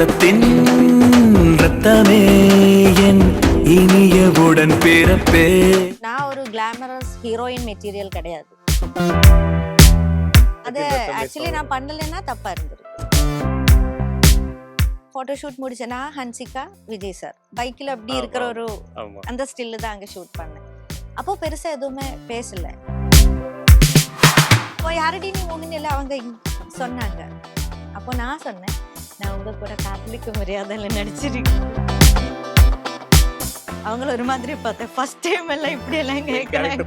ரத்தத்தின் ரத்தமே என் இனியவுடன் பிறப்பே. நான் ஒரு கிளாமரஸ் ஹீரோயின் மெட்டீரியல் கிடையாது. அது ஆக்சுவலி நான் பண்ணலைன்னா தப்பா இருந்திருக்கு. ஃபோட்டோ ஷூட் முடிச்சேன்னா ஹன்சிகா விஜய் சார் பைக்கில் அப்படி இருக்கிற ஒரு அந்த ஸ்டில்லு தான் அங்கே ஷூட் பண்ணேன். அப்போ பெருசா எதுவுமே பேசல. அப்போ யாரடி நீ மோகினியில் அவங்க சொன்னாங்க. அப்போ நான் சொன்னேன். நான் உங்க கூட காதலிக்க மரியாதையில் நடிச்சிருக்கேன் அவங்கள ஒரு மாதிரி பார்த்தேன். ஃபர்ஸ்ட் டைம் எல்லாம் இப்படி எல்லாம் கேட்குறாங்க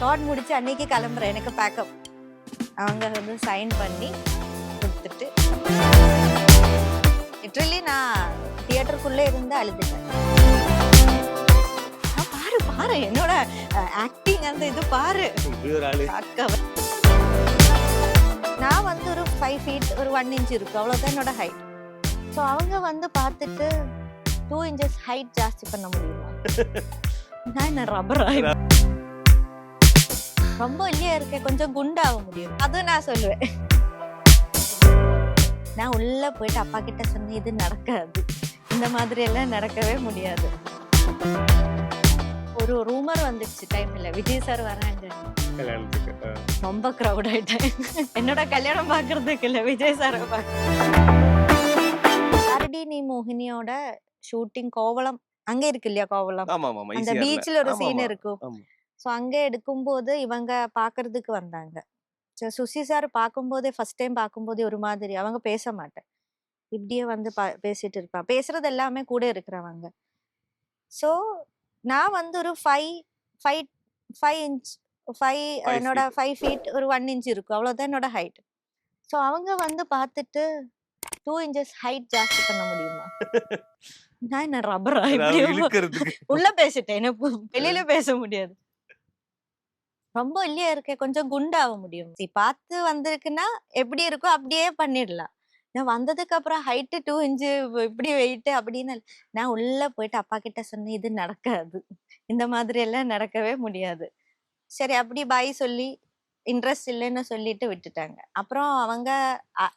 ஷார்ட் முடிச்சு அன்னைக்கு கிளம்புறேன். எனக்கு பேக்கப் அவங்க வந்து சைன் பண்ணி கொடுத்துட்டு. லிட்ரலி நான் தியேட்டருக்குள்ளே இருந்து அழுதுட்டேன். பாரு பாரு என்னோட ஆக்டிங் அந்த இது பாரு. அக்கா நான் வந்து ஒரு ஃபைவ் ஃபீட் ஒரு ஒன் இன்ச் இருக்கும் அவ்வளோதான் என்னோட ஹைட் ஸோ அவங்க வந்து பார்த்துட்டு டூ இன்ச்சஸ் ஹைட் ஜாஸ்தி பண்ண முடியுமா? நான் என்ன ரப்பர் ரொம்ப இல்லையா இருக்கேன் கொஞ்சம் குண்டாக முடியும். அதுவும் நான் சொல்லுவேன். நான் உள்ள போயிட்டு அப்பா கிட்ட சொன்னேன் இது நடக்காது. இந்த மாதிரி எல்லாம் நடக்கவே முடியாது. ஒரு ரூமர் வந்துடுச்சு டைம்ல விஜய் சார் வராங்க. ரொம்ப க்ரௌட் ஆயிட்டேன் என்னோட கல்யாணம் பாக்குறதுக்கு இல்ல விஜய் சாரை பாரடி நீ மோகினியோட ஷூட்டிங் கோவளம் அங்க இருக்கு இல்லையா ஆமா அந்த. பீச்ல ஒரு சீன். இருக்கும். ஸோ அங்கே எடுக்கும்போது இவங்க பார்க்கறதுக்கு வந்தாங்க சுசி சார் பார்க்கும்போதே ஃபர்ஸ்ட் டைம் பார்க்கும்போதே ஒரு மாதிரி அவங்க பேச மாட்டேன் இப்படியே வந்து பா- பேசிட்டு இருப்பா பேசுறது எல்லாமே கூட இருக்கிறவங்க ஸோ நான் வந்து ஒரு five five five inch five என்னோட. ஃபைவ் ஃபீட் ஒரு ஒன் இன்ச் இருக்கும். அவ்வளோதான் என்னோட ஹைட் ஸோ அவங்க வந்து பார்த்துட்டு டூ இன்ச்சஸ் ஹைட் ஜாஸ்தி பண்ண முடியுமா? நான் என்ன ரப்பரா உள்ள பேசிட்டேன். எனக்கு வெளியில பேச முடியாது. ரொம்ப இல்லையா இருக்கேன் கொஞ்சம் குண்டாக முடியும். பார்த்து வந்திருக்குன்னா எப்படி இருக்கோ அப்படியே பண்ணிடலாம். நான் வந்ததுக்கு அப்புறம் ஹைட்டு டூ இன்ச்சு இப்படி வெயிட் அப்படின்னு. நான் உள்ள போயிட்டு அப்பா கிட்ட சொன்னேன் இது நடக்காது. இந்த மாதிரி எல்லாம் நடக்கவே முடியாது. சரி அப்படி பாய் சொல்லி இன்ட்ரெஸ்ட் இல்லைன்னு சொல்லிட்டு விட்டுட்டாங்க. அப்புறம் அவங்க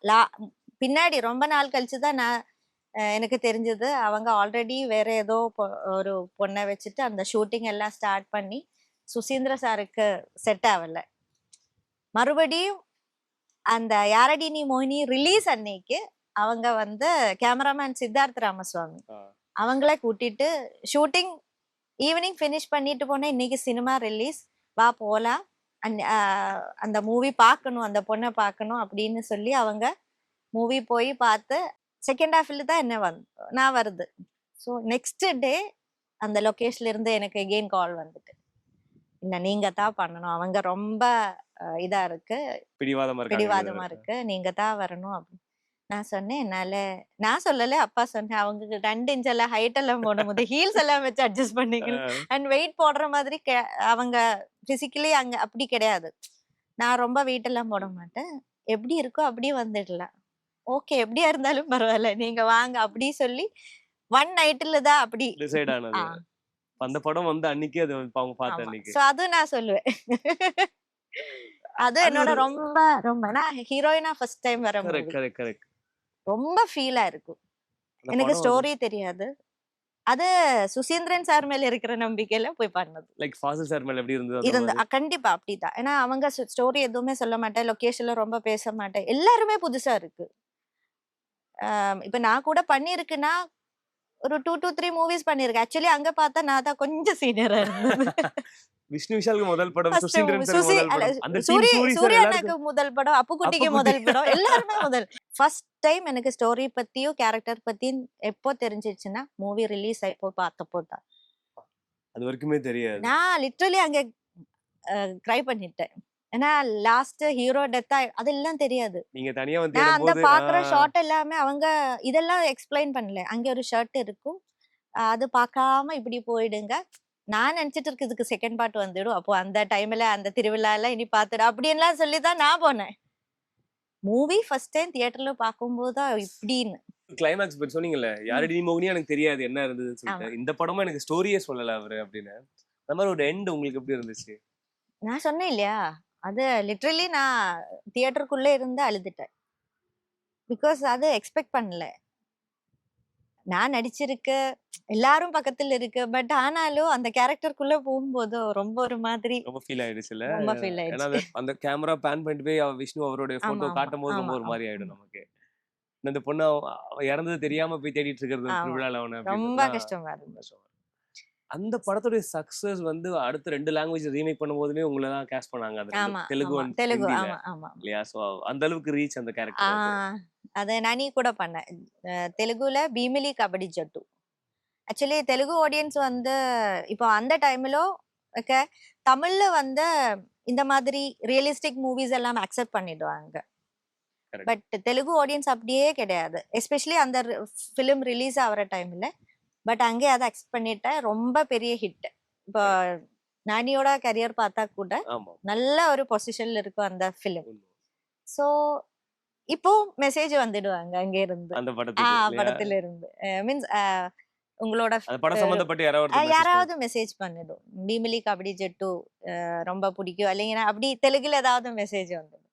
லா- பின்னாடி ரொம்ப நாள் கழிச்சு தான் நான் எனக்கு தெரிஞ்சது. அவங்க ஆல்ரெடி வேற ஏதோ ஒரு பொண்ணை வச்சுட்டு அந்த ஷூட்டிங் எல்லாம் ஸ்டார்ட் பண்ணி சுசீந்திர சாருக்கு செட் ஆகல. மறுபடியும் அந்த யாரடி நீ மோகினி ரிலீஸ் அன்னைக்கு அவங்க வந்து கேமராமேன் சித்தார்த் ராமசுவாமி. அவங்கள கூட்டிட்டு ஷூட்டிங் ஈவினிங் ஃபினிஷ் பண்ணிட்டு போனேன் இன்னைக்கு சினிமா ரிலீஸ் வா போலாம் அன்- ஆஹ் அந்த மூவி பார்க்கணும் அந்த பொண்ணை பார்க்கணும் அப்படின்னு சொல்லி அவங்க மூவி போய் பார்த்து செகண்ட் ஹாஃப்ல தான் என்ன வந்து நான் வருது. ஸோ நெக்ஸ்ட் டே அந்த லொக்கேஷன்ல இருந்து எனக்கு எகெயின் கால் வந்துட்டு. இல்லை நீங்க தான் பண்ணணும். அவங்க ரொம்ப அஹ், இதா இருக்கு. பிடிவாதமா இருக்காங்க பிடிவாதமா இருக்கு. நீங்க தான் வரணும் அப்படின்னு நான் சொன்னேன் என்னால நான் சொல்லல அப்பா சொன்னேன் அவங்க ரெண்டு இன்ச் எல்லாம் ஹைட் எல்லாம் போடும் போது ஹீல்ஸ் எல்லாம் வச்சு அட்ஜஸ்ட் பண்ணிக்கணும். அண்ட் வெயிட் போடுற மாதிரி அவங்க பிசிக்கலி அங்க அப்படி கிடையாது. நான் ரொம்ப வெயிட் எல்லாம் போட மாட்டேன். எப்படி இருக்கோ அப்படியே வந்துடலாம். ஓகே எப்படியா இருந்தாலும் பரவாயில்ல. நீங்க வாங்க அப்படி சொல்லி ஒன் நைட்ல தான் அப்படி. டிசைட் ஆனது. அந்த படம் வந்து அன்னைக்கு அது அவங்க பார்த்த அன்னைக்கு. சோ அது நான் சொல்லுவேன். அது என்னோட ரொம்ப ரொம்ப நான் ஹீரோயினா ஃபர்ஸ்ட் டைம் வர கரெக்ட். கரெக்ட் கரெக்ட் ரொம்ப ஃபீலா இருக்கும். எனக்கு ஸ்டோரி தெரியாது. அது சுசீந்திரன் சார் மேல இருக்கிற நம்பிக்கையில போய் பண்ணது. லைக் ஃபாசில் சார் மேல எப்படி இருந்தது இருந்த கண்டிப்பா அப்படிதான். ஏன்னா அவங்க ஸ்டோரி எதுவுமே சொல்ல மாட்டேன். லொகேஷன்ல ரொம்ப பேச மாட்டேன். எல்லாருமே புதுசா இருக்கு. இப்ப நான் கூட பண்ணிருக்குன்னா ஒரு டூ டூ த்ரீ மூவிஸ் பண்ணிருக்கேன் ஆக்சுவலி அங்க பார்த்தா நான் தான் கொஞ்சம் சீனியரா இருந்தது. விஷ்ணு விஷாலுக்கு முதல் படம் First சுசீந்திரன் சார் சுசி- முதல் படம். அப்புக்குட்டிக்கு அப்புக்குட்டி. முதல் படம் எல்லாருமே முதல். ஃபர்ஸ்ட் டைம் எனக்கு ஸ்டோரி பத்தியும் கேரக்டர் பத்தியும் எப்போ தெரிஞ்சிச்சுன்னா மூவி ரிலீஸ் ஆயிப்போ பார்த்தப்போ தான். அது வரைக்குமே தெரியாது. நான் லிட்ரலி அங்க க்ரை பண்ணிட்டேன். ஏன்னா லாஸ்ட் ஹீரோ டெத் அதெல்லாம் தெரியாது. நீங்க தனியா வந்து நான் அந்த பாக்குற ஷார்ட் எல்லாமே அவங்க இதெல்லாம் எக்ஸ்பிளைன் பண்ணல. அங்க ஒரு ஷர்ட் இருக்கும். அது பார்க்காம இப்படி போயிடுங்க. நான் நினைச்சிட்டு இருக்கு இதுக்கு செகண்ட் பார்ட் வந்துடும். அப்போ அந்த டைம்ல அந்த திருவிழால இனி பார்த்துடு அப்படின்லாம் சொல்லி தான் நான் போனேன். மூவி ஃபர்ஸ்ட் டைம் தியேட்டர்ல பார்க்கும்போது தான் இப்படின்னு. கிளைமேக்ஸ் பத்தி சொன்னீங்கல்ல யாரடி நீ மோகினி எனக்கு தெரியாது என்ன இருந்ததுன்னு சொல்லிட்டு. இந்த படமும் எனக்கு ஸ்டோரியே சொல்லல அவரு அப்படின்னு. அந்த மாதிரி ஒரு எண்ட் உங்களுக்கு எப்படி இருந்துச்சு? நான் சொன்னேன் இல்லையா? அது லிட்ரலி நான் தியேட்டருக்குள்ளே இருந்து அழுதுட்டேன். பிகாஸ் அது எக்ஸ்பெக்ட் பண்ணல. நான் நடிச்சிருக்க எல்லாரும் பக்கத்துல இருக்கு. பட் ஆனாலும் அந்த கேரக்டருக்குள்ள போகும்போது ரொம்ப ஒரு மாதிரி ரொம்ப ஃபீல் ஆயிடுச்சுல ரொம்ப ஃபீல் ஆயிடுச்சு. அந்த- கேமரா பேன் பண்ணிட்டு போய் விஷ்ணு அவருடைய போட்டோ காட்டும் போது ரொம்ப ஒரு. மாதிரி ஆயிடும் நமக்கு. இந்த பொண்ணு இறந்தது தெரியாம போய் தேடிட்டு இருக்கிறது ரொம்ப கஷ்டமா இருந்துச்சு. அந்த படத்துடைய சக்சஸ் வந்து அடுத்த ரெண்டு லாங்குவேஜ் ரீமேக் பண்ணும்போதுமே உங்களை தான் கேஸ்ட் பண்ணாங்க. ஆமா தெலுங்கு தெலுங்கு. ஹிந்தில. ஆமா ஆமா இல்லையா? சோ அந்த அளவுக்கு ரீச் அந்த கேரக்டர் அதை நானே கூட பண்ணேன். தெலுங்குல பீமிலி கபடி ஜட்டு. ஆக்சுவலி தெலுங்கு ஆடியன்ஸ் வந்து இப்போ அந்த டைம்ல ஓகே தமிழ்ல வந்து இந்த மாதிரி ரியலிஸ்டிக் மூவிஸ் எல்லாம் அக்செப்ட் பண்ணிடுவாங்க. பட் தெலுங்கு ஆடியன்ஸ் அப்படியே கிடையாது. எஸ்பெஷலி அந்த ஃபிலிம் ரிலீஸ் ஆகிற டைம்ல பட் அங்கே அதை அக்செப்ட் பண்ணிட்டேன். ரொம்ப பெரிய ஹிட் இப்போ நானியோட கரியர் பார்த்தா கூட நல்ல ஒரு பொசிஷன்ல இருக்கும் அந்த ஃபிலிம். சோ இப்போ மெசேஜ் வந்துடுவாங்க அங்க இருந்து அந்த? படத்துல இருந்து மீன்ஸ் உங்களோட யாராவது மெசேஜ் பண்ணிடும். பீமிலி கபடி ஜட்டு ரொம்ப பிடிக்கும். இல்லைங்கன்னா அப்படி தெலுங்குல ஏதாவது மெசேஜ் வந்துடும்.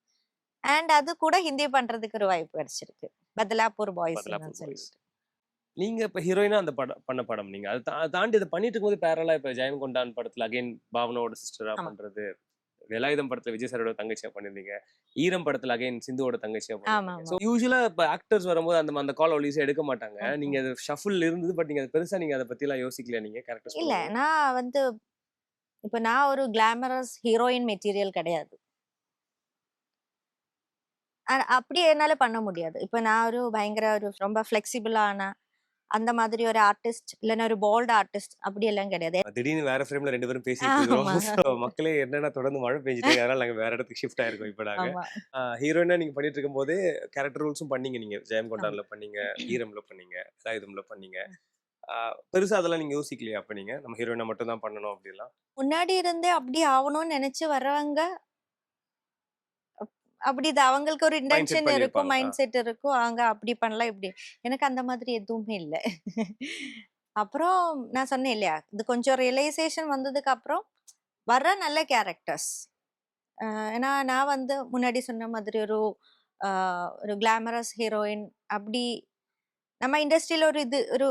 அண்ட் அது கூட ஹிந்தி பண்றதுக்கு ஒரு வாய்ப்பு கிடைச்சிருக்கு. பத்லாப்பூர் பாய்ஸ் பத்லாப்பூர் நீங்க இப்ப ஹீரோயினா அந்த படம் பண்ண படம் நீங்க. அது தாண்டி இதை பண்ணிட்டு இருக்கும்போது பேரலா இப்ப ஜெயம் கொண்டான் படத்துல அகைன் பாவனோட சிஸ்டரா ஆமா. பண்றது வேலாயுதம் படத்துல விஜய் சாரோட தங்கச்சியா பண்ணிருந்தீங்க ஈரம் படத்துல அகைன் சிந்துவோட தங்கச்சியா பண்ணிருந்தீங்க யூஸ்வலா இப்ப ஆக்டர்ஸ் வரும்போது அந்த அந்த கால் ஒலிஸா எடுக்க மாட்டாங்க. நீங்க அது ஷஃபிள் இருந்தது பட் நீங்க அது பெருசா நீங்க அதை பத்தி எல்லாம் யோசிக்கல நீங்க கேரக்டர்ஸ் இல்ல நான் வந்து இப்போ நான் ஒரு கிளாமரஸ் ஹீரோயின் மெட்டீரியல் கிடையாது. அப்படி என்னால பண்ண முடியாது. இப்போ நான் ஒரு பயங்கர ஒரு ரொம்ப ஃப்ளெக்சிபிளான அந்த மாதிரி ஒரு ஆர்டிஸ்ட் இல்லைன்னா ஒரு போல்டு ஆர்டிஸ்ட் அப்படி எல்லாம் கிடையாது திடீர்னு வேற ஃப்ரேம்ல ரெண்டு பேரும் பேசிட்டு. இருக்கோம். மக்களே என்னன்னா தொடர்ந்து மழை பெஞ்சிட்டே அதனால நாங்க வேற இடத்துக்கு ஷிஃப்ட் ஆயிருக்கோம் இப்ப நாங்க. ஹீரோயினா நீங்க பண்ணிட்டு இருக்கும்போது கேரக்டர் ரோல்ஸும் பண்ணீங்க நீங்க. ஜெயம் கொண்டான்ல பண்ணீங்க ஈரம்ல பண்ணீங்க வேலாயுதம்ல பண்ணீங்க. பெருசா அதெல்லாம் நீங்க யோசிக்கலையா அப்ப நீங்க? நம்ம ஹீரோயினா மட்டும் தான் பண்ணணும் அப்படிலாம் முன்னாடி இருந்தே அப்படி ஆகணும்னு நினைச்சு வர்றவங்க அப்படி இது அவங்களுக்கு ஒரு இன்டென்ஷன் இருக்கும். மைண்ட் செட் இருக்கும். அவங்க அப்படி பண்ணலாம் இப்படி. எனக்கு அந்த மாதிரி எதுவுமே இல்லை. அப்புறம் நான் சொன்னேன் இல்லையா இது கொஞ்சம் ரியலைசேஷன் வந்ததுக்கு அப்புறம் வர்ற நல்ல கேரக்டர்ஸ் ஏன்னா நான் வந்து முன்னாடி சொன்ன மாதிரி ஒரு ஒரு கிளாமரஸ் ஹீரோயின் அப்படி நம்ம இண்டஸ்ட்ரியில ஒரு இது ஒரு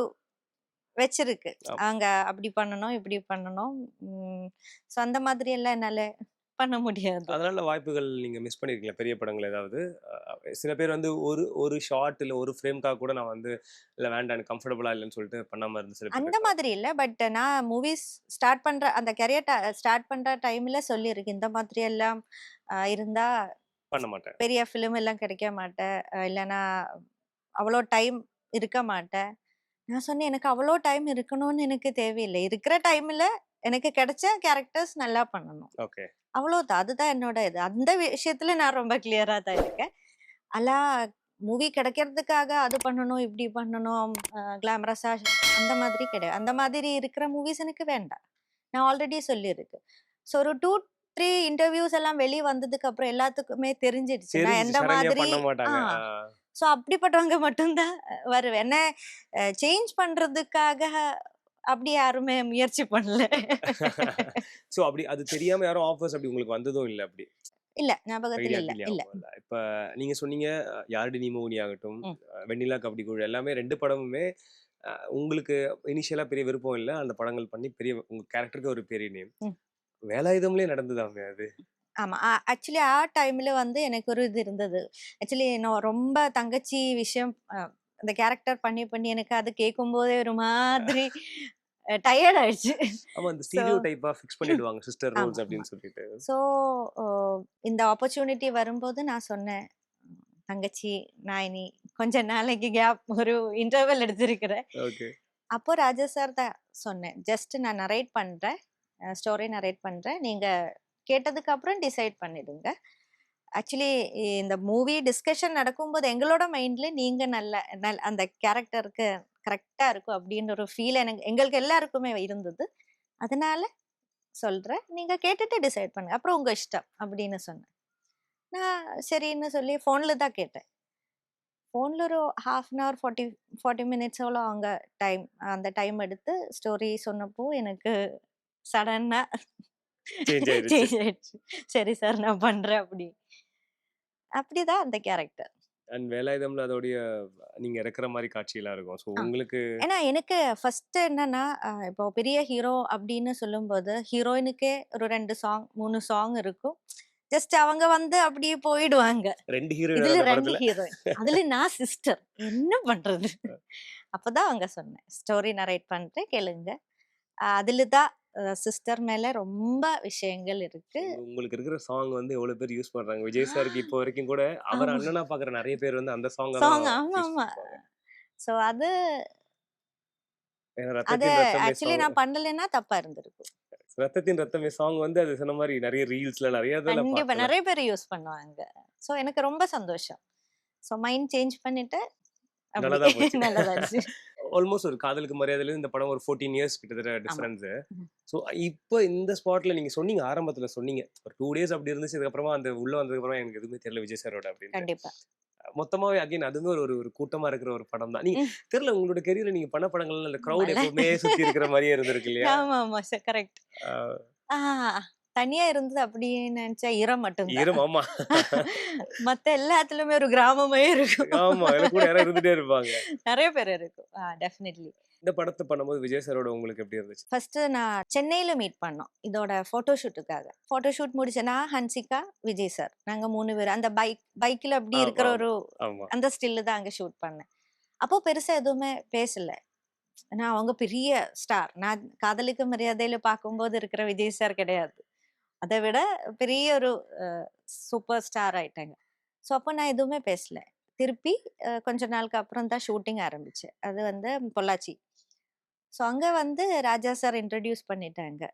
வச்சிருக்கு. அங்க அப்படி பண்ணணும் இப்படி பண்ணணும். ஸோ அந்த மாதிரி எல்லாம் என்னால பண்ண முடியாது. அதனால வாய்ப்புகள் நீங்க மிஸ் பண்ணிருக்கீங்களா பெரிய படங்கள் ஏதாவது. சில பேர் வந்து ஒரு ஒரு ஷார்ட் இல்ல ஒரு ஃப்ரேம்க்காக கூட நான் வந்து இல்ல வேண்டாம் கம்ஃபர்டபுளா இல்லைன்னு சொல்லிட்டு பண்ணாம இருந்து சில அந்த. மாதிரி இல்ல. பட் நான் மூவிஸ் ஸ்டார்ட் பண்ற அந்த கரியர் ஸ்டார்ட் பண்ற டைம்ல சொல்லியிருக்கேன். இந்த மாதிரி எல்லாம் இருந்தா பண்ண மாட்டேன். பெரிய ஃபிலிம் எல்லாம் கிடைக்க மாட்டேன். இல்லைன்னா அவ்வளோ டைம் இருக்க மாட்டேன். நான் சொன்னேன் எனக்கு அவ்வளோ டைம் இருக்கணும்னு எனக்கு தேவையில்லை. இருக்கிற டைம்ல எனக்கு கிடைச்ச கேரக்டர்ஸ் நல்லா பண்ணணும். ஓகே. அவ்வளோதான். அதுதான் என்னோட இது. அந்த விஷயத்துல நான் ரொம்ப கிளியரா தான் இருக்கேன். அல்லா மூவி கிடைக்கிறதுக்காக அது பண்ணணும் இப்படி பண்ணணும் கிளாமரஸா அந்த மாதிரி கிடையாது. அந்த மாதிரி இருக்கிற மூவிஸ் எனக்கு வேண்டாம். நான் ஆல்ரெடி சொல்லியிருக்கு. ஸோ ஒரு டூ த்ரீ இன்டர்வியூஸ் எல்லாம் வெளியே வந்ததுக்கு அப்புறம் எல்லாத்துக்குமே தெரிஞ்சிடுச்சு. நான் எந்த மாதிரி ஸோ அப்படிப்பட்டவங்க மட்டும்தான் வருவேன். என்ன சேஞ்ச் பண்றதுக்காக அப்படி யாருமே முயற்சி பண்ணல. சோ அப்படி அது தெரியாம யாரும் ஆஃபர்ஸ் அப்படி உங்களுக்கு வந்ததும் இல்ல அப்படி? இல்ல ஞாபகத்துல இல்ல இல்ல? இப்ப நீங்க சொன்னீங்க யாரடி நீ மோகினி ஆகட்டும் வெண்ணிலா கபடி குழு எல்லாமே ரெண்டு படமுமே உங்களுக்கு இனிஷியலா பெரிய விருப்பம் இல்ல அந்த படங்கள் பண்ணி பெரிய உங்க கேரக்டருக்கு ஒரு பெரிய நேம். வேலாயுதம்லயே நடந்ததாமே அது? ஆமா ஆக்சுவலி ஆ டைம்ல வந்து எனக்கு ஒரு இது இருந்தது. ஆக்சுவலி நான் ரொம்ப தங்கச்சி விஷயம் அந்த கேரக்டர் பண்ணி பண்ணி எனக்கு அது கேட்கும் போதே ஒரு மாதிரி டயர்ட் ஆயிடுச்சு. ஆமா அந்த ஸ்டீரியோ டைப்பா ஃபிக்ஸ் பண்ணிடுவாங்க சிஸ்டர் ரோல்ஸ் ஆமா. அப்படின்னு சொல்லிட்டு. ஸோ இந்த ஆப்பர்ச்சுனிட்டி வரும்போது நான் சொன்னேன் தங்கச்சி நான் இனி கொஞ்ச நாளைக்கு கேப் ஒரு இன்டர்வல் எடுத்திருக்கிறேன். ஓகே. அப்போ ராஜா சார் தான் சொன்னேன் ஜஸ்ட் நான் நரேட் பண்றேன் ஸ்டோரி நரேட் பண்றேன். நீங்க கேட்டதுக்கு அப்புறம் டிசைட் பண்ணிடுங்க. ஆக்சுவலி இந்த மூவி டிஸ்கஷன் நடக்கும்போது எங்களோட மைண்ட்ல நீங்க நல்ல நல் அந்த கேரக்டருக்கு கரெக்டா இருக்கும் அப்படின்ற ஒரு ஃபீல் எனக்கு எங்களுக்கு எல்லாருக்குமே இருந்தது. அதனால சொல்றேன். நீங்க கேட்டுட்டு டிசைட் பண்ணுங்க. அப்புறம் உங்க இஷ்டம் அப்படின்னு சொன்னேன். நான் சரின்னு சொல்லி ஃபோன்ல தான் கேட்டேன். ஃபோனில் ஒரு half an hour forty forty minutes எவ்வளோ அவங்க டைம் அந்த டைம் எடுத்து ஸ்டோரி சொன்னப்போ எனக்கு சடனாக. சேஞ்ச் ஆயிடுச்சு. சரி சார் நான் பண்ணுறேன் அப்படி அப்படிதான் அந்த கேரக்டர். அண்ட் வேலாயுதம்ல அதோடைய நீங்க இறக்குற மாதிரி காட்சியெல்லாம் இருக்கும். ஸோ. உங்களுக்கு ஏன்னா எனக்கு ஃபர்ஸ்ட் என்னன்னா இப்போ பெரிய ஹீரோ அப்படின்னு சொல்லும்போது ஹீரோயினுக்கே ஒரு ரெண்டு சாங் மூணு சாங் இருக்கும். ஜஸ்ட் அவங்க வந்து அப்படியே போயிடுவாங்க. ரெண்டு இதுல ஹீரோயின் ரெண்டு ஹீரோயின். அதுல நான் சிஸ்டர். என்ன பண்றது? அப்பதான் அவங்க சொன்னேன். ஸ்டோரி நரேட் பண்றேன் கேளுங்க. அதுல தான் சிஸ்டர் மேல ரொம்ப விஷயங்கள் இருக்கு. உங்க- உங்களுக்கு இருக்கிற சாங் வந்து எவ்வளவு பேர் யூஸ் பண்றாங்க? விஜய் சாருக்கு இப்போ வரைக்கும் கூட அவர். அண்ணனா பாக்குற நிறைய பேர் வந்து அந்த சாங் சாங். ஆமா ஆமா சோ அது அது ஆக்சுவலி. நான் பண்ணலைன்னா தப்பா இருந்திருக்கும். ரத்தத்தின் ரத்தமே சாங் வந்து அது சொன்ன மாதிரி நிறைய ரீல்ஸ்ல நிறைய கண்டிப்பா. நிறைய பேர் யூஸ் பண்ணுவாங்க. சோ எனக்கு ரொம்ப சந்தோஷம். சோ மைண்ட் சேஞ்ச் பண்ணிட்டு. நல்லதாச்சு. ஆல்மோஸ்ட் ஒரு காதலுக்கு மரியாதையில இந்த படம் ஒரு ஃபோர்டீன் இயர்ஸ் கிட்டத்தட்ட டிஃபரன்ஸ். ஸோ இப்போ இந்த ஸ்பாட்ல நீங்க சொன்னீங்க ஆரம்பத்துல சொன்னீங்க. ஒரு டூ டேஸ் அப்படி இருந்துச்சு அதுக்கப்புறமா அந்த உள்ள வந்ததுக்கு அப்புறமா எனக்கு எதுவுமே தெரியல விஜய் சாரோட அப்படின்னு மொத்தமாவே அகைன் அதுவுமே ஒரு ஒரு- ஒரு கூட்டமா இருக்கிற ஒரு படம் தான். நீங்க. தெரியல உங்களோட கெரியர்ல நீங்க பண்ண படங்கள்ல இந்த கிரௌட். எப்பவுமே சுத்தி இருக்கிற மாதிரியே இருந்திருக்கு இல்லையா? ஆமா ஆமா கரெக்ட் தனியா இருந்தது அப்படின்னு நினைச்சா ஈரம் மட்டும்தான். ஈரம் ஆமா. மத்த எல்லாத்துலயுமே ஒரு கிராமமே இருக்கும். ஆமா கூட யாரும் இருந்துட்டே இருப்பாங்க. நிறைய பேர் இருக்கும். டெஃபினெட்லி இந்த படத்தை பண்ணும்போது விஜய் சாரோட உங்களுக்கு எப்படி இருந்துச்சு? ஃபர்ஸ்ட் நான் சென்னையில மீட் பண்ணோம். இதோட போட்டோ ஷூட்டுக்காக போட்டோ ஷூட் முடிச்சேன்னா ஹன்சிகா விஜய் சார் நாங்க மூணு பேர். அந்த பைக் பைக்ல அப்படி இருக்கிற. ஒரு அந்த ஸ்டில்லு தான் அங்க ஷூட் பண்ணேன். அப்போ பெருசா எதுவுமே பேசல. நான் அவங்க பெரிய ஸ்டார் நான் காதலுக்கு மரியாதையில பார்க்கும்போது இருக்கிற விஜய் சார் கிடையாது. அதை விட பெரிய ஒரு சூப்பர் ஸ்டார் ஆயிட்டாங்க. ஸோ அப்போ நான் எதுவுமே பேசல. திருப்பி கொஞ்ச நாளுக்கு அப்புறம் தான் ஷூட்டிங் ஆரம்பிச்சேன். அது வந்து பொள்ளாச்சி. ஸோ அங்க வந்து ராஜா சார் இன்ட்ரடியூஸ் பண்ணிட்டாங்க.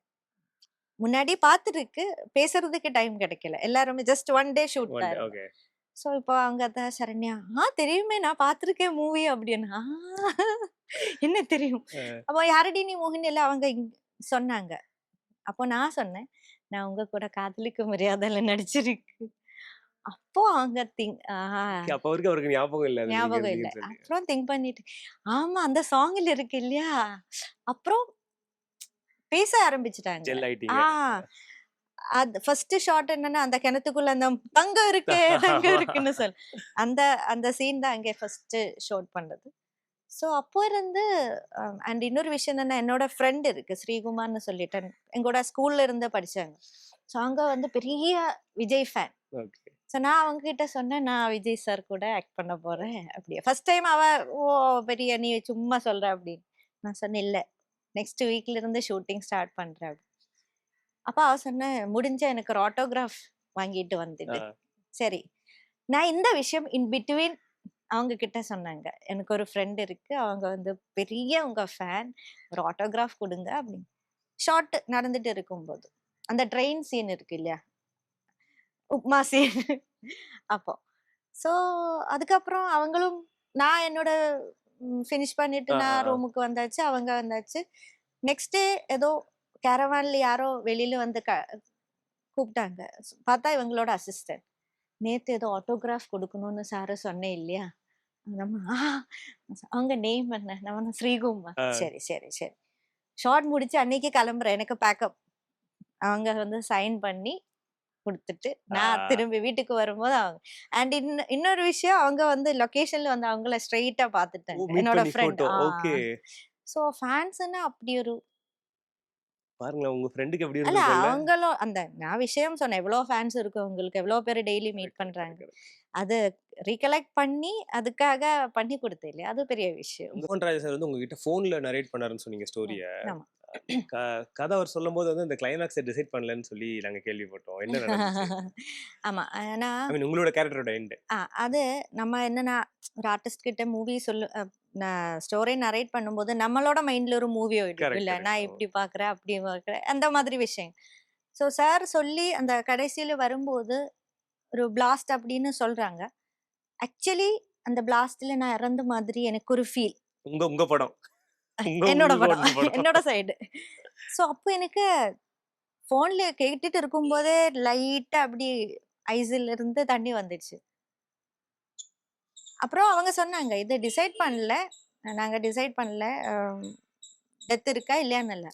முன்னாடி பார்த்துருக்கு பேசுறதுக்கு டைம் கிடைக்கல. எல்லாருமே just one day shoot so இப்போ அவங்க தான் சரண்யா ஆ தெரியுமே நான் பார்த்துருக்கேன் மூவி அப்படின்னு. "ஆ, என்ன தெரியும்? அப்போ யாரடி நீ மோகினி? எல்லாம் அவங்க சொன்னாங்க. அப்போ நான் சொன்னேன் நான் உங்க கூட காதலிக்க மரியாதையில நடிச்சிருக்கு. அப்போ அவங்க திங்க் அப்ப வரைக்கும் அவருக்கு ஞாபகம் இல்ல ஞாபகம் இல்லை. அப்புறம் திங்க் பண்ணிட்டு. ஆமா அந்த சாங்ல இருக்கு இல்லையா? அப்புறம் பேச ஆரம்பிச்சிட்டாங்க. ஆ. அது ஃபர்ஸ்ட் ஷாட் என்னன்னா அந்த கிணத்துக்குள்ள அந்த தங்கம் இருக்கு தங்கம் இருக்குன்னு சொல். அந்த அந்த சீன் தான் அங்கே ஃபர்ஸ்ட் ஷூட் பண்ணது. ஸோ அப்போ இருந்து அண்ட் இன்னொரு விஷயம் என்னன்னா என்னோட ஃப்ரெண்ட் இருக்கு ஸ்ரீகுமார்னு சொல்லிட்டு. எங்களோட ஸ்கூல்ல இருந்து படிச்சாங்க ஸோ அங்க வந்து பெரிய விஜய் ஃபேன் ஸோ நான் அவங்க கிட்ட சொன்னேன் நான் விஜய் சார் கூட ஆக்ட் பண்ண போறேன். அப்படியே ஃபர்ஸ்ட் டைம் அவ ஓ பெரிய நீ சும்மா சொல்ற அப்படின்னு. நான் சொன்னேன் இல்லை. நெக்ஸ்ட் வீக்ல இருந்து ஷூட்டிங் ஸ்டார்ட் பண்றேன். அப்ப அவ சொன்ன முடிஞ்ச எனக்கு ஒரு ஆட்டோகிராஃப் வாங்கிட்டு வந்துட்டு சரி. நான் இந்த விஷயம் இன் பிட்வீன் அவங்க கிட்ட சொன்னாங்க. எனக்கு ஒரு ஃப்ரெண்ட் இருக்கு. அவங்க வந்து பெரிய உங்க ஃபேன் ஒரு ஆட்டோகிராஃப் கொடுங்க அப்படின்னு. ஷார்ட் நடந்துட்டு இருக்கும்போது. அந்த ட்ரெயின் சீன் இருக்கு இல்லையா? உப்மா சீன் அப்போ. ஸோ அதுக்கப்புறம் அவங்களும் நான் என்னோட ஃபினிஷ் பண்ணிட்டு நான். ரூமுக்கு வந்தாச்சு. அவங்க வந்தாச்சு. நெக்ஸ்ட் டே ஏதோ கேரவான்ல யாரோ வெளியில வந்து க கூப்பிட்டாங்க. பார்த்தா இவங்களோட அசிஸ்டன்ட் நேத்து ஏதோ ஆட்டோகிராஃப் கொடுக்கணும்னு சாரு சொன்னேன் இல்லையா. அவங்க நேம் என்ன நம்ம ஸ்ரீகுமார். சரி சரி சரி. ஷார்ட் முடிச்சு அன்னைக்கு கிளம்புறேன். எனக்கு பேக்கப் அவங்க வந்து சைன் பண்ணி கொடுத்துட்டு நான். திரும்பி வீட்டுக்கு வரும்போது அவங்க அண்ட் இன்னொரு விஷயம் அவங்க வந்து லொகேஷன்ல வந்து அவங்கள ஸ்ட்ரெயிட்டா பார்த்துட்டாங்க. என்னோட ஃப்ரெண்ட் ஸோ ஃபேன்ஸ்னா அப்படி ஒரு பாருங்களேன் உங்க ஃப்ரெண்டுக்கு எப்படி இருந்திருக்கும்ல அவங்களும் அந்த நான் விஷயம் சொன்னேன் எவ்வளோ ஃபேன்ஸ் இருக்கு உங்களுக்கு எவ்வளோ பேர் டெய்லி மீட் பண்றாங்க. அது ரீகலெக்ட் பண்ணி அதுக்காக பண்ணி கொடுத்தேன் இல்லையா? அது பெரிய விஷயம். மோகன் ராஜா சார் வந்து உங்ககிட்ட போன்ல நரேட் பண்ணாருன்னு சொன்னீங்க ஸ்டோரிய கதை அவர் சொல்லும் போது வந்து இந்த கிளைமேக்ஸை டிசைட் பண்ணலன்னு சொல்லி நாங்க கேள்விப்பட்டோம். என்ன ஆமா. ஆனா உங்களோட கேரக்டரோட எண்ட் அது நம்ம என்னன்னா ஒரு ஆர்டிஸ்ட் கிட்ட மூவி சொல்லு ஸ்டோரி நரேட் பண்ணும்போது நம்மளோட மைண்ட்ல ஒரு மூவி Correct, இல்ல. நான் இப்படி பாக்குறேன் அப்படி பாக்குறேன் அந்த மாதிரி விஷயம். ஸோ சார் சொல்லி அந்த கடைசியில வரும்போது ஒரு பிளாஸ்ட் அப்படின்னு சொல்றாங்க. ஆக்சுவலி அந்த பிளாஸ்ட்ல நான் இறந்த மாதிரி எனக்கு ஒரு ஃபீல் உங்க உங்க படம். என்னோட படம். என்னோட சைடு. ஸோ அப்போ எனக்கு ஃபோன்ல கேட்டுட்டு இருக்கும்போதே லைட்டா அப்படி ஐஸில் இருந்து தண்ணி வந்துடுச்சு அப்புறம் அவங்க சொன்னாங்க இது டிசைட் பண்ணல. நாங்க டிசைட் பண்ணல. டெத் இருக்கா இல்லையான்னு இல்லை.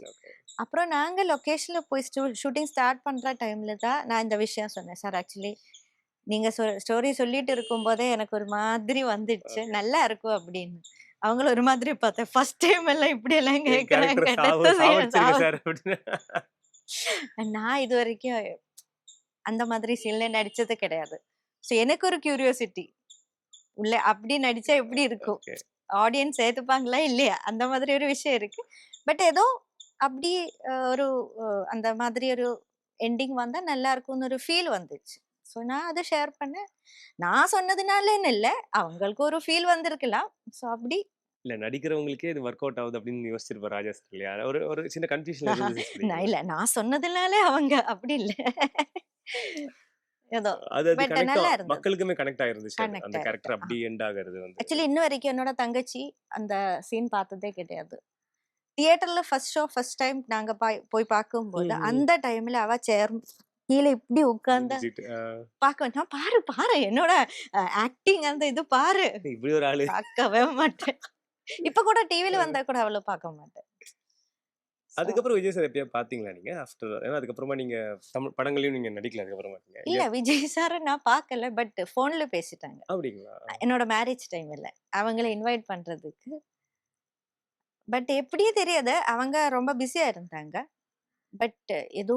அப்புறம் நாங்க லொக்கேஷன்ல போய் ஷூட்டிங் ஸ்டார்ட் பண்ற டைம்ல தான் நான் இந்த விஷயம் சொன்னேன். சார் ஆக்சுவலி நீங்க ஸ்டோரி சொல்லிட்டு இருக்கும்போதே எனக்கு ஒரு மாதிரி வந்துடுச்சு. நல்லா இருக்கும் அப்படின்னு. அவங்கள ஒரு மாதிரி பார்த்தேன். ஃபர்ஸ்ட் டைம் எல்லாம் இப்படி எல்லாம் கேட்கறாங்க நான் இது வரைக்கும் அந்த மாதிரி சீன்ல நடிச்சது கிடையாது. ஸோ எனக்கு ஒரு கியூரியோசிட்டி உள்ள அப்படி நடிச்சா எப்படி இருக்கும்? ஆடியன்ஸ் ஏத்துப்பாங்களா இல்லையா? அந்த மாதிரி ஒரு விஷயம் இருக்கு. பட் ஏதோ அப்படி ஒரு அந்த மாதிரி ஒரு எண்டிங் வந்தா நல்லா இருக்கும்னு ஒரு ஃபீல் வந்துச்சு. ஸோ நான் அதை ஷேர் பண்ணேன். நான் சொன்னதுனாலன்னு இல்லை அவங்களுக்கு ஒரு ஃபீல் வந்திருக்கலாம். ஸோ அப்படி. இல்ல நடிக்கிறவங்களுக்கே இது ஒர்க் அவுட் ஆகுது அப்படின்னு யோசிச்சிருப்பாரு ராஜா சார் இல்லையா? ஒரு ஒரு சின்ன கன்ஃபியூஷன் நான் இல்லை நான் சொன்னதுனாலே அவங்க அப்படி இல்லை. ஏதோ. மக்களுக்குமே கனெக்ட் ஆயிருந்துச்சு அந்த கேரக்டர். அப்படி எண்ட் ஆகுறது வந்து. ஆக்சுவலி இன்ன வரைக்கும் என்னோட தங்கச்சி அந்த சீன் பார்த்ததே கிடையாது. தியேட்டர்ல ஃபர்ஸ்ட் ஷோ ஃபர்ஸ்ட் டைம் நாங்க பாய்- பார்க்கும்போது. அந்த டைம்ல அவ சேர் கீழே இப்படி உட்கார்ந்து பார்க்க நான் பாரு பாரு என்னோட ஆக்டிங் அந்த இது பாரு. இப்படி ஒரு ஆளு. பார்க்கவே மாட்டேன். இப்ப கூட டிவில வந்தா கூட அவ்வளவு பார்க்க மாட்டேன். அதுக்கப்புறம் விஜய் சார் எப்பயா பாத்தீங்களா நீங்க? ஆஃப்டர் ஏன்னா அதுக்கப்புறமா நீங்க தமிழ் படங்களையும் நீங்க நடிக்கல அதுக்கப்புறமா நீங்க. இல்ல விஜய் சார் நான் பார்க்கல பட் போன்ல பேசிட்டாங்க. அப்படிங்களா என்னோட மேரேஜ் டைம் இல்ல. அவங்கள இன்வைட் பண்றதுக்கு. பட் எப்படியே தெரியாது. அவங்க ரொம்ப பிஸியா இருந்தாங்க. பட் ஏதோ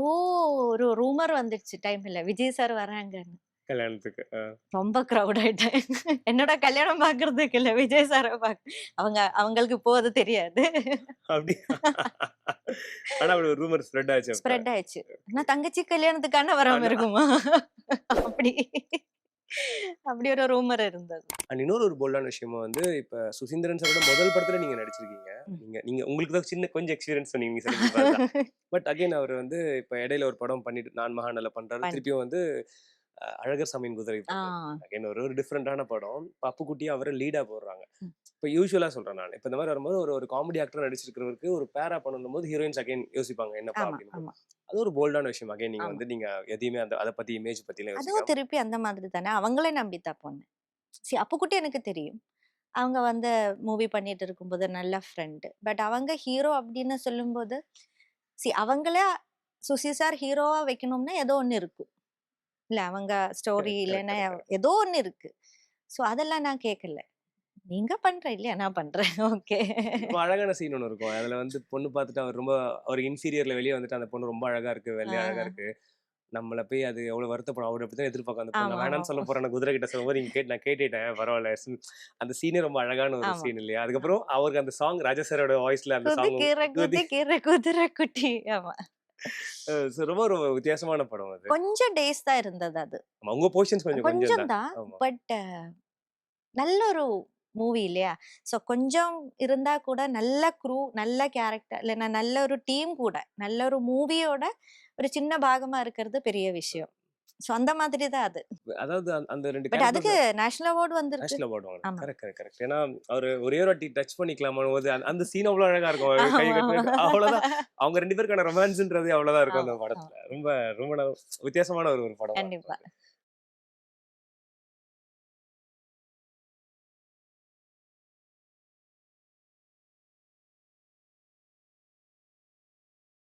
ஒரு ரூமர் வந்துடுச்சு டைம் இல்ல. விஜய் சார் வராங்கன்னு. கல்யாணத்துக்கு ரொம்ப க்ரௌட் ஆயிட்டேன் என்னோட கல்யாணம் பாக்குறதுக்கு இல்ல விஜய் சாரை பாக்க அவங்க அவங்களுக்கு போது தெரியாது. அப்படி ஆனா அப்படி ரூமர் ஸ்ப்ரெட் ஆச்சு. ஸ்ப்ரெட் ஆயிடுச்சு. நான் தங்கச்சி கல்யாணத்துக்கான வராம ஆனா- இருக்குமா? அப்படி. அப்படி ஒரு ரூமர் இருந்தது. அண்ட் இன்னொரு ஒரு போல்டான விஷயமா வந்து இப்ப சுசீந்திரன் சாரோட முதல் படத்துல நீங்க நடிச்சிருக்கீங்க. நீங்க நீங்க உங்களுக்கு தான் சின்ன கொஞ்சம் எக்ஸ்பீரியன்ஸ் சொன்னீங்க பட் அகைன் அவர் வந்து இப்ப இடையில ஒரு படம் பண்ணிட்டு நான் மகாநல பண்றாரு. திருப்பியும் வந்து அழகர் சாமியின் குதிரை அகைன் ஒரு ஒரு டிஃப்ரெண்டான படம். பப்பு குட்டியை அவரை லீடா போடுறாங்க. இப்போ யூஸ்வலா சொல்றேன் நான். இப்போ இந்த மாதிரி வரும்போது ஒரு ஒரு காமெடி ஆக்டர் நடிச்சிருக்கிறவருக்கு ஒரு பேரா பண்ணும் போது ஹீரோயின்ஸ் அகைன் யோசிப்பாங்க. என்னப்பா அப்படின்னு அது ஒரு போல்டான விஷயம்? அகைன் நீங்க. வந்து நீங்க எதையுமே அந்த அதை பத்தி இமேஜ் பத்திலாம் அதுவும் திருப்பி அந்த மாதிரி தானே. அவங்களே நம்பித்தான் போனேன் சரி அப்போ கூட எனக்கு தெரியும். அவங்க வந்து மூவி பண்ணிட்டு இருக்கும்போது நல்ல ஃப்ரெண்டு பட் அவங்க ஹீரோ அப்படின்னு சொல்லும்போது சி அவங்கள சுசி சார் ஹீரோவா வைக்கணும்னா ஏதோ ஒன்று இருக்கும் இல்ல அவங்க ஸ்டோரி இல்லைன்னா. ஏதோ ஒன்று இருக்கு. ஸோ அதெல்லாம் நான் கேட்கல நீங்க பண்ற இல்லையா? நான் பண்றேன். ஓகே. அழகான சீன் ஒன்று இருக்கும். அதுல வந்து பொண்ணு பார்த்துட்டு அவர் ரொம்ப ஒரு இன்ஃபீரியர்ல வெளியே வந்துட்டு அந்த பொண்ணு ரொம்ப அழகா இருக்கு வெள்ளையா அழகா. இருக்கு. நம்மள போய் அது எவ்வளவு வருத்தப்படும். அவர் அப்படி தான் எதிர்பார்க்க அந்த பொண்ணு வேணாம்னு சொல்ல. போறேன். குதிரை கிட்ட சொல்லும்போது நீங்க கேட்டு நான் கேட்டுட்டேன். பரவாயில்ல. அந்த சீனே ரொம்ப அழகான ஒரு. சீன் இல்லையா? அதுக்கப்புறம் அவருக்கு அந்த சாங் ராஜா சாரோட வாய்ஸ்ல அந்த சாங் குதிரை குட்டி. ஆமா. ரொம்ப ஒரு வித்தியாசமான படம் அது. கொஞ்சம் டேஸ் தான் இருந்தது அது. உங்க போர்ஷன்ஸ் கொஞ்சம் கொஞ்சம் தான். பட் நல்ல ஒரு மூவி இல்லையா? ஸோ கொஞ்சம் இருந்தா கூட நல்ல க்ரூ நல்ல கேரக்டர் இல்லைன்னா நல்ல ஒரு டீம் கூட நல்ல ஒரு மூவியோட ஒரு சின்ன பாகமா இருக்கிறது பெரிய விஷயம். ஸோ அந்த மாதிரி தான் அது. அதாவது அந்த- ரெண்டு பட் அதுக்கு நேஷனல் அவார்டு வந்திருக்கு. நேஷனல் அவார்டு வாங்க. Correct correct correct. ஏன்னா அவர் ஒரே ஒரு வாட்டி டச் பண்ணிக்கலாமா போது அந்த- சீன் அவ்வளவு அழகா இருக்கும். கை கட்டு. அவ்வளவுதான். அவங்க ரெண்டு பேருக்கான ரொமான்ஸ்ன்றது அவ்வளவுதான் இருக்கும் அந்த படத்துல. ரொம்ப ரொம்ப வித்தியாசமான ஒரு ஒரு படம். கண்டிப்பா.